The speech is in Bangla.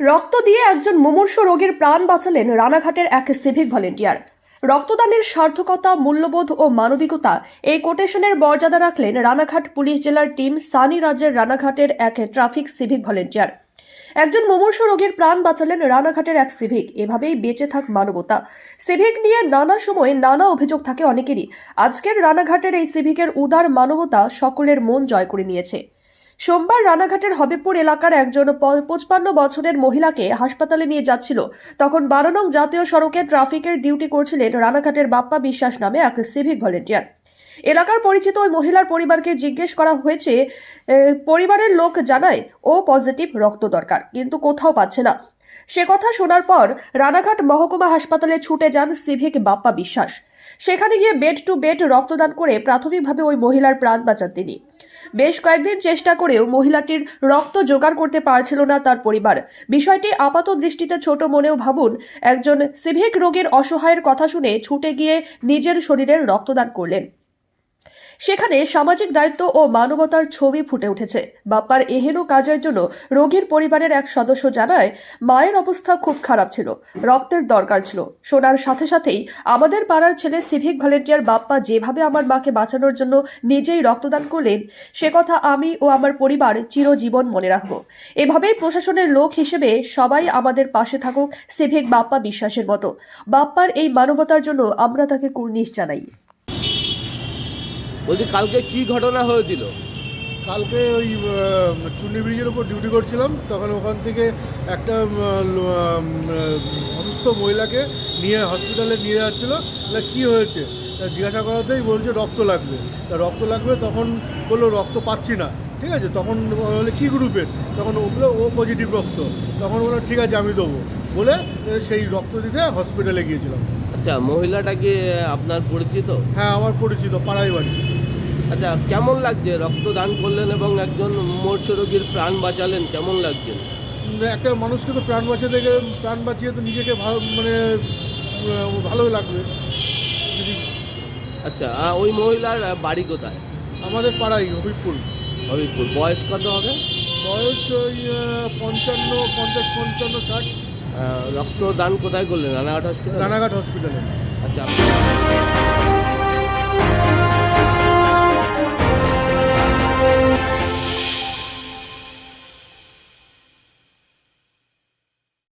রক্ত দিয়ে একজন মুমূর্ষ রোগীর প্রাণ বাঁচালেন রানাঘাটের এক সিভিক ভলেন্টিয়ার। রক্তদানের সার্থকতা, মূল্যবোধ ও মানবিকতা এই কোটেশনের মর্যাদা রাখলেন রানাঘাট পুলিশ জেলার টিম সানি রাজ্যের রানাঘাটের এক ট্রাফিক সিভিক ভলেন্টিয়ার। একজন মুমূর্ষ রোগীর প্রাণ বাঁচালেন রানাঘাটের এক সিভিক। এভাবেই বেঁচে থাক মানবতা। সিভিক নিয়ে নানা সময়ে নানা অভিযোগ থাকে অনেকেরই। আজকের রানাঘাটের এই সিভিকের উদার মানবতা সকলের মন জয় করে নিয়েছে। সোমবার রানাঘাটের হবিবপুর এলাকার একজন পঁচপান্ন বছরের মহিলাকে হাসপাতালে নিয়ে যাচ্ছিল। তখন বারো নং জাতীয় সড়কে ট্রাফিকের ডিউটি করছিলেন রানাঘাটের বাপ্পা বিশ্বাস নামে এক সিভিক ভলেন্টিয়ার এলাকার পরিচিত ওই মহিলার পরিবারকে জিজ্ঞেস করা হয়েছে পরিবারের লোক জানায়, ও পজিটিভ রক্ত দরকার, কিন্তু কোথাও পাচ্ছে না। সে কথা শোনার পর রানাঘাট মহকুমা হাসপাতালে ছুটে যান সিভিক বাপ্পা বিশ্বাস। সেখানে গিয়ে বেড টু বেড রক্তদান করে প্রাথমিকভাবে ওই মহিলার প্রাণ বাঁচান তিনি। বেশ কয়েকদিন চেষ্টা করেও মহিলাটির রক্ত জোগাড় করতে পারছিল না তার পরিবার। বিষয়টি আপাত দৃষ্টিতে ছোট মনেও ভাবুন, একজন সিভিক রোগীর অসহায়ের কথা শুনে ছুটে গিয়ে নিজের শরীরের রক্তদান করলেন। সেখানে সামাজিক দায়িত্ব ও মানবতার ছবি ফুটে উঠেছে। বাপ্পার এহেন কাজের জন্য রোগীর পরিবারের এক সদস্য জানায়, মায়ের অবস্থা খুব খারাপ ছিল, রক্তের দরকার ছিল। শোনার সাথে সাথেই আমাদের পাড়ার ছেলে সিভিক ভলেন্টিয়ার বাপ্পা যেভাবে আমার মাকে বাঁচানোর জন্য নিজেই রক্তদান করলেন, সে কথা আমি ও আমার পরিবার চিরজীবন মনে রাখব। এভাবেই প্রশাসনের লোক হিসেবে সবাই আমাদের পাশে থাকুক, সিভিক বাপ্পা বিশ্বাসের মতো। বাপ্পার এই মানবতার জন্য আমরা তাকে কুর্নিশ জানাই। বলছি কালকে কি ঘটনা হয়েছিল? কালকে ওই চুন্নি ব্রিজের উপর ডিউটি করছিলাম তখন ওখান থেকে একটা অসুস্থ মহিলাকে নিয়ে হসপিটালে নিয়ে যাচ্ছিল। তাহলে কী হয়েছে? জিজ্ঞাসা করাতেই বলছে রক্ত লাগবে। তা রক্ত লাগবে তখন বলল রক্ত পাচ্ছি না। ঠিক আছে? তখন বলে কী গ্রুপের তখন ওগুলো ও পজিটিভ রক্ত। তখন বলল ঠিক আছে আমি দেবো। বলে সেই রক্ত দিতে হসপিটালে গিয়েছিলাম। আচ্ছা মহিলাটা কি আপনার পরিচিত? হ্যাঁ আমার পরিচিত পাড়াই বাড়ি। আচ্ছা কেমন লাগছে? রক্তদান করলেন এবং একজন মৎস্য রোগীর প্রাণ বাঁচালেন কেমন লাগছে? একটা মানুষকে তো প্রাণ বাঁচিয়ে থেকে প্রাণ বাঁচিয়ে তো নিজেকে ভালো মানে ভালোই লাগবে। আচ্ছা ওই মহিলার বাড়ি কোথায়? আমাদের পাড়াই হবিপুর হবিপুর বয়স কত হবে? বয়স ওই পঞ্চান্ন পঞ্চাশ পঞ্চান্ন ষাট। রক্তদান কোথায় করলেন? রানাঘাট হসপিটাল রানাঘাট হসপিটালে আচ্ছা